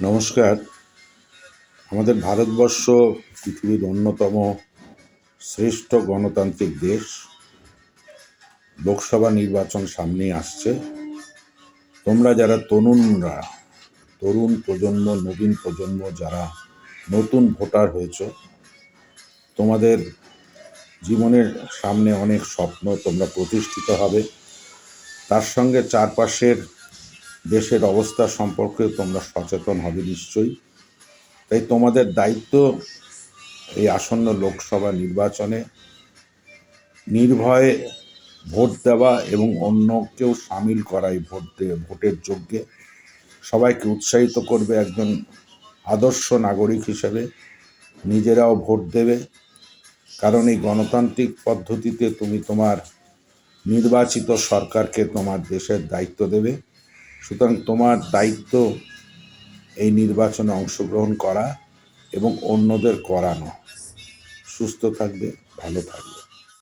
নমস্কার। আমাদের ভারতবর্ষ পৃথিবীর অন্যতম শ্রেষ্ঠ গণতান্ত্রিক দেশ। লোকসভা নির্বাচন সামনেই আসছে। তোমরা যারা তরুণরা, তরুণ প্রজন্ম, নবীন প্রজন্ম, যারা নতুন ভোটার হয়েছ, তোমাদের জীবনের সামনে অনেক স্বপ্ন তোমরা প্রতিষ্ঠিত হবে। তার সঙ্গে চারপাশের দেশের অবস্থা সম্পর্কে তোমরা সচেতন হবে নিশ্চয়ই। তাই তোমাদের দায়িত্ব এই আসন্ন লোকসভা নির্বাচনে নির্ভয়ে ভোট দেওয়া এবং অন্যকেও সামিল করা এই ভোট দে- ভোটের যোগ্যে। সবাইকে উৎসাহিত করবে একজন আদর্শ নাগরিক হিসেবে, নিজেরাও ভোট দেবে। কারণ এই গণতান্ত্রিক পদ্ধতিতে তুমি তোমার নির্বাচিত সরকারকে তোমার দেশের দায়িত্ব দেবে। সুতরাং তোমার দায়িত্ব এই নির্বাচনে অংশগ্রহণ করা এবং অন্যদের করানো। সুস্থ থাকবে ভালো থাকবে।